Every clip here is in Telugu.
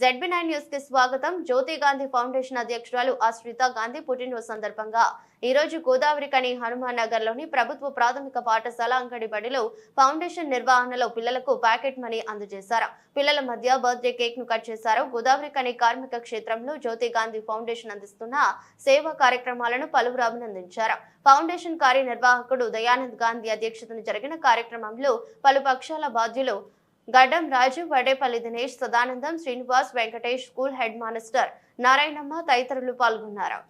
జెడ్బీ నైన్ న్యూస్కి స్వాగతం. జ్యోతి గాంధీ ఫౌండేషన్ అధ్యక్షురాలు ఆశ్రిత గాంధీ పుట్టినరోజు సందర్భంగా ఈ రోజు గోదావరి కని హనుమాన్ నగర్లోని ప్రభుత్వ ప్రాథమిక పాఠశాల అంగడిబడిలో ఫౌండేషన్ నిర్వహణలో పిల్లలకు ప్యాకెట్ మనీ అందజేశారు. పిల్లల మధ్య బర్త్డే కేక్ను కట్ చేశారు. గోదావరి కని కార్మిక క్షేత్రంలో జ్యోతి గాంధీ ఫౌండేషన్ అందిస్తున్న సేవా కార్యక్రమాలను పలువురు అభినందించారు. ఫౌండేషన్ కార్యనిర్వాహకుడు దయానంద్ గాంధీ అధ్యక్షతన జరిగిన కార్యక్రమంలో పలు పక్షాల బాధ్యులు Gaddam Raju Vadepalli Dinesh Sadanandam Srinivas Venkatesh school head master Narayanamma తదితరులు పాల్గొన్నారు.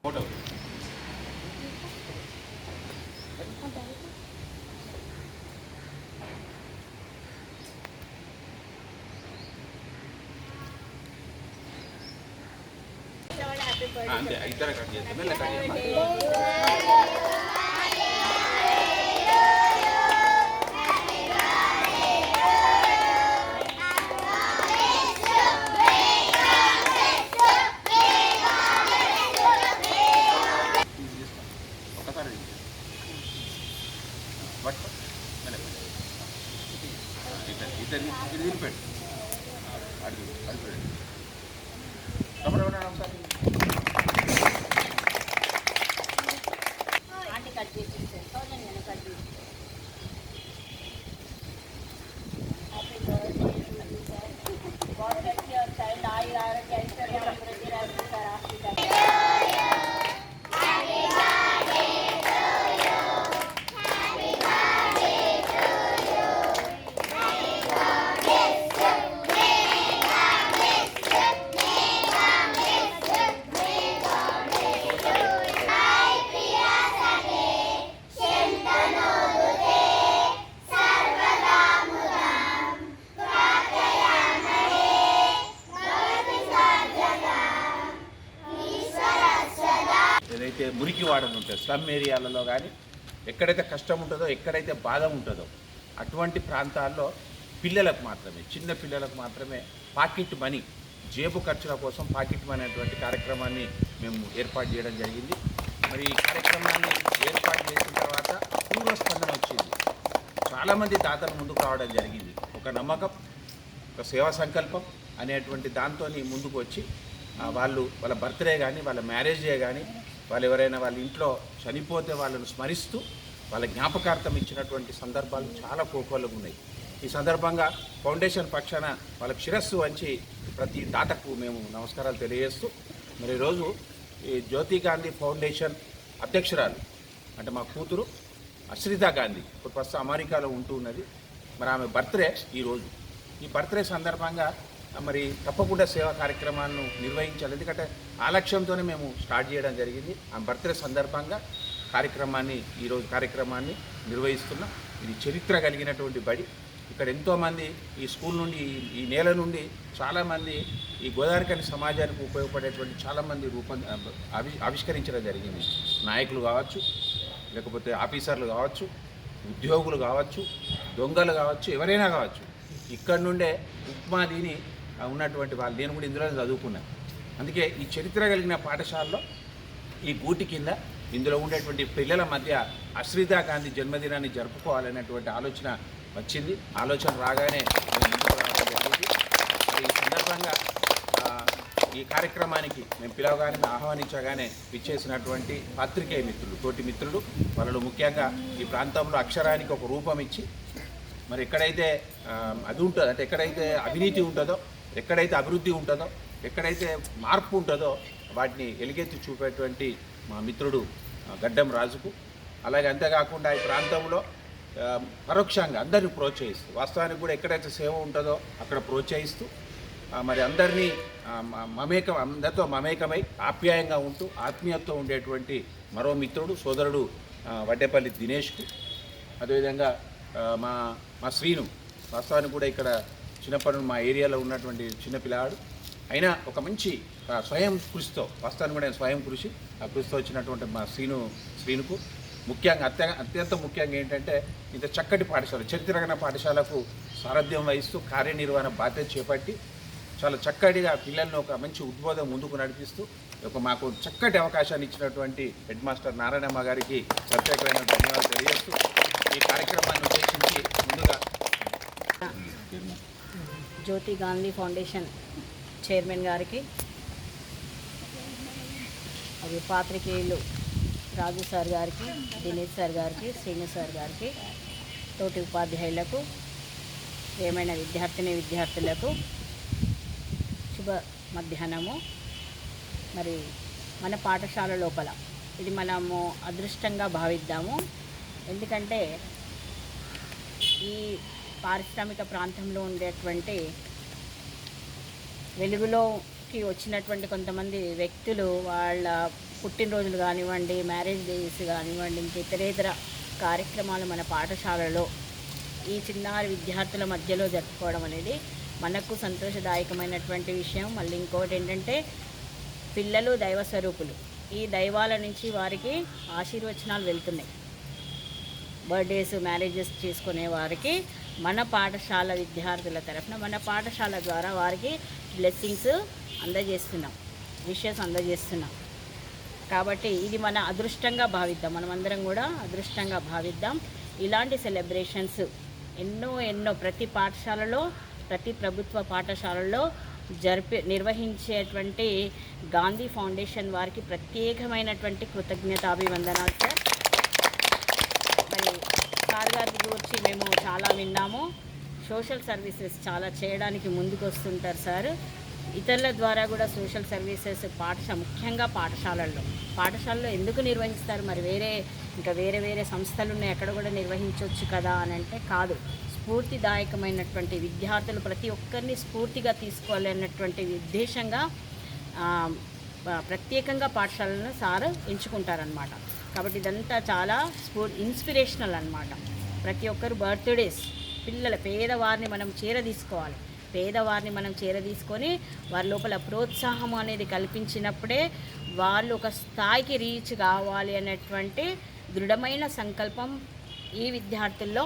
అంతే ఇద్దరు కట్ చేస్తాం మెల్ల కట్ చేస్తాం ఒకసారి పట్టుకో మెల్ల మురికి ఉంటాయి స్లమ్ ఏరియాలలో కానీ ఎక్కడైతే కష్టం ఉంటుందో ఎక్కడైతే బాధ ఉంటుందో అటువంటి ప్రాంతాల్లో పిల్లలకు మాత్రమే చిన్న పిల్లలకు మాత్రమే పాకెట్ మనీ జేబు ఖర్చుల కోసం పాకెట్ మనీ అనేటువంటి కార్యక్రమాన్ని మేము ఏర్పాటు చేయడం జరిగింది. మరి ఈ కార్యక్రమాన్ని ఏర్పాటు చేసిన తర్వాత పూర్వ స్పందన వచ్చింది. చాలామంది దాతలు ముందుకు రావడం జరిగింది. ఒక నమ్మకం ఒక సేవా సంకల్పం అనేటువంటి దాంతో ముందుకు వచ్చి వాళ్ళు వాళ్ళ బర్త్డే కానీ వాళ్ళ మ్యారేజ్ డే కానీ వాళ్ళు ఎవరైనా వాళ్ళ ఇంట్లో చనిపోతే వాళ్ళను స్మరిస్తూ వాళ్ళ జ్ఞాపకార్థం ఇచ్చినటువంటి సందర్భాలు చాలా కోకోలుగా ఉన్నాయి. ఈ సందర్భంగా ఫౌండేషన్ పక్షాన వాళ్ళకి శిరస్సు వంచి ప్రతి దాతకు మేము నమస్కారాలు తెలియజేస్తూ మరి ఈరోజు ఈ జ్యోతి గాంధీ ఫౌండేషన్ అధ్యక్షురాలు అంటే మా కూతురు అశ్రిత గాంధీ ఇప్పుడు ప్రస్తుతం అమెరికాలో ఉంటూ ఉన్నది. మరి ఆమె బర్త్డే ఈరోజు. ఈ బర్త్డే సందర్భంగా మరి తప్పకుండా సేవా కార్యక్రమాలను నిర్వహించాలి. ఎందుకంటే ఆ లక్ష్యంతోనే మేము స్టార్ట్ చేయడం జరిగింది. ఆ బర్త్డే సందర్భంగా కార్యక్రమాన్ని ఈరోజు కార్యక్రమాన్ని నిర్వహిస్తున్నాం. ఇది చరిత్ర కలిగినటువంటి బడి. ఇక్కడ ఎంతోమంది ఈ స్కూల్ నుండి ఈ- నేల నుండి చాలామంది ఈ గోదావరికని సమాజానికి ఉపయోగపడేటువంటి చాలామంది రూపం ఆవి ఆవిష్కరించడం జరిగింది. నాయకులు కావచ్చు లేకపోతే ఆఫీసర్లు కావచ్చు ఉద్యోగులు కావచ్చు దొంగలు కావచ్చు ఎవరైనా కావచ్చు. ఇక్కడ నుండే ఉప్మా తిని ఉన్నటువంటి వాళ్ళు. నేను కూడా ఇందులో చదువుకున్నాను అందుకే ఈ చరిత్ర కలిగిన పాఠశాలలో ఈ గూటి కింద ఇందులో ఉండేటువంటి పిల్లల మధ్య అశ్రితా గాంధీ జన్మదినాన్ని జరుపుకోవాలనేటువంటి ఆలోచన వచ్చింది. ఆలోచన రాగానే ఈ సందర్భంగా ఈ కార్యక్రమానికి మేము పిలవగానే ఆహ్వానించగానే విచ్చేసినటువంటి పత్రికేయ మిత్రులు తోటి మిత్రులు. వాళ్ళు ముఖ్యంగా ఈ ప్రాంతంలో అక్షరానికి ఒక రూపం ఇచ్చి మరి ఎక్కడైతే అది ఉంటుందో అంటే ఎక్కడైతే అవినీతి ఉంటుందో ఎక్కడైతే అభివృద్ధి ఉంటుందో ఎక్కడైతే మార్పు ఉంటుందో వాటిని ఎలుగెత్తి చూపేటువంటి మా మిత్రుడు గడ్డం రాజుకు. అలాగే అంతేకాకుండా ఈ ప్రాంతంలో పరోక్షంగా అందరినీ ప్రోత్సహిస్తూ వాస్తవానికి కూడా ఎక్కడైతే సేవ ఉంటుందో అక్కడ ప్రోత్సహిస్తూ మరి అందరినీ మ- మమేకం అందరితో మమేకమై ఆప్యాయంగా ఉంటూ ఆత్మీయతతో ఉండేటువంటి మరో మిత్రుడు సోదరుడు వడ్డేపల్లి దినేష్కు. అదేవిధంగా మా మా శ్రీను. వాస్తవానికి కూడా ఇక్కడ చిన్నప్పటి నుండి మా ఏరియాలో ఉన్నటువంటి చిన్న పిల్లాడు. అయినా ఒక మంచి స్వయం కృషితో ప్రస్తుతానికి కూడా స్వయం కృషి ఆ కృషితో వచ్చినటువంటి మా శ్రీను శ్రీనుకు. ముఖ్యంగా అత్య అత్యంత ముఖ్యంగా ఏంటంటే ఇంత చక్కటి పాఠశాల చరిత్రగణ పాఠశాలకు సారథ్యం వహిస్తూ కార్యనిర్వహణ బాధ్యత చేపట్టి చాలా చక్కటిగా పిల్లల్ని ఒక మంచి ఉద్బోధం ముందుకు నడిపిస్తూ ఒక మాకు చక్కటి అవకాశాన్ని ఇచ్చినటువంటి హెడ్ మాస్టర్ నారాయణమ్మ గారికి ప్రత్యేకమైన ధన్యవాదాలు తెలియజేస్తూ ఈ కార్యక్రమాన్ని ఉద్దేశించి ముందుగా జ్యోతి గాంధీ ఫౌండేషన్ చైర్మన్ గారికి అది పాత్రికేయులు రాజు సార్ గారికి దినేష్ సార్ గారికి శ్రీను సార్ గారికి తోటి ఉపాధ్యాయులకు ఏమైనా విద్యార్థిని విద్యార్థులకు శుభ మధ్యాహ్నము. మరి మన పాఠశాల లోపల ఇది మనము అదృష్టంగా భావిద్దాము. ఎందుకంటే ఈ పారిశ్రామిక ప్రాంతంలో ఉండేటువంటి వెలుగులోకి వచ్చినటువంటి కొంతమంది వ్యక్తులు వాళ్ళ పుట్టినరోజులు కానివ్వండి మ్యారేజ్ డేస్ కానివ్వండి ఇంక ఇతరేతర కార్యక్రమాలు మన పాఠశాలలో ఈ చిన్నారి విద్యార్థుల మధ్యలో జరుపుకోవడం అనేది మనకు సంతోషదాయకమైనటువంటి విషయం. మళ్ళీ ఇంకోటి ఏంటంటే పిల్లలు దైవ స్వరూపులు. ఈ దైవాల నుంచి వారికి ఆశీర్వచనాలు వెళ్తున్నాయి. బర్త్డేస్ మ్యారేజెస్ చేసుకునే వారికి మన పాఠశాల విద్యార్థుల తరఫున మన పాఠశాల ద్వారా వారికి బ్లెస్సింగ్స్ అందజేస్తున్నాం. విషెస్ అందజేస్తున్నాం. కాబట్టి ఇది మన అదృష్టంగా భావిద్దాం. మనమందరం కూడా అదృష్టంగా భావిద్దాం. ఇలాంటి సెలబ్రేషన్స్ ఎన్నో ఎన్నో ప్రతి పాఠశాలలో ప్రతి ప్రభుత్వ పాఠశాలలో జరిపి నిర్వహించేటువంటి గాంధీ ఫౌండేషన్ వారికి ప్రత్యేకమైనటువంటి కృతజ్ఞతాభివందనాలు సార్. సార్ గురించి మేము చాలా విన్నాము. సోషల్ సర్వీసెస్ చాలా చేయడానికి ముందుకు వస్తుంటారు సార్. ఇతరుల ద్వారా కూడా సోషల్ సర్వీసెస్ పాఠశాల ముఖ్యంగా పాఠశాలల్లో. పాఠశాలలో ఎందుకు నిర్వహిస్తారు? మరి వేరే ఇంకా వేరే వేరే సంస్థలు ఉన్నాయి. ఎక్కడ కూడా నిర్వహించవచ్చు కదా అని అంటే కాదు. స్ఫూర్తిదాయకమైనటువంటి విద్యార్థులు ప్రతి ఒక్కరిని స్ఫూర్తిగా తీసుకోవాలి అన్నటువంటి ఉద్దేశంగా ప్రత్యేకంగా పాఠశాలను సార్ ఎంచుకుంటారనమాట కాబట్టి ఇదంతా చాలా స్ఫూ ఇన్స్పిరేషనల్ అనమాట ప్రతి ఒక్కరు బర్త్డేస్ పిల్లల పేదవారిని మనం చేరదీసుకోవాలి. పేదవారిని మనం చేరదీసుకొని వారి లోపల ప్రోత్సాహం అనేది కల్పించినప్పుడే వాళ్ళు ఒక స్థాయికి రీచ్ కావాలి అనేటువంటి దృఢమైన సంకల్పం ఈ విద్యార్థుల్లో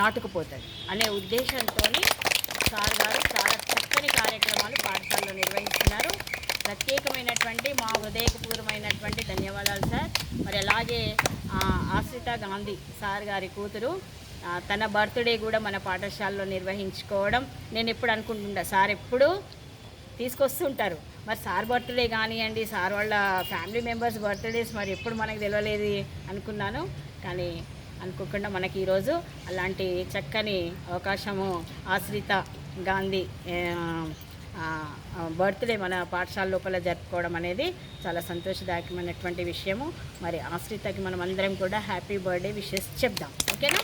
నాటుకుపోతుంది. అనే ఉద్దేశంతో సార్ గారు చాలా చక్కని కార్యక్రమాలు పాఠశాలలో నిర్వహిస్తున్నారు. ప్రత్యేకమైనటువంటి మా హృదయపూర్వమైనటువంటి ధన్యవాదాలు సార్. మరి అలాగే ఆశ్రిత గాంధీ సార్ గారి కూతురు తన బర్త్డే కూడా మన పాఠశాలలో నిర్వహించుకోవడం నేను ఎప్పుడు అనుకుంటుంటా సార్ ఎప్పుడు తీసుకొస్తుంటారు. మరి సార్ బర్త్డే కానివ్వండి సార్ వాళ్ళ ఫ్యామిలీ మెంబర్స్ బర్త్డేస్ మరి ఎప్పుడు మనకు తెలియలేదు అనుకున్నాను. కానీ అనుకోకుండా మనకి ఈరోజు అలాంటి చక్కని అవకాశము ఆశ్రిత గాంధీ బర్త్డే మన పాఠశాల లోపల జరుపుకోవడం అనేది చాలా సంతోషదాయకమైనటువంటి విషయము. మరి ఆశ్రితకి మనం అందరం కూడా హ్యాపీ బర్త్డే విషెస్ చెప్దాం. ఓకేనా?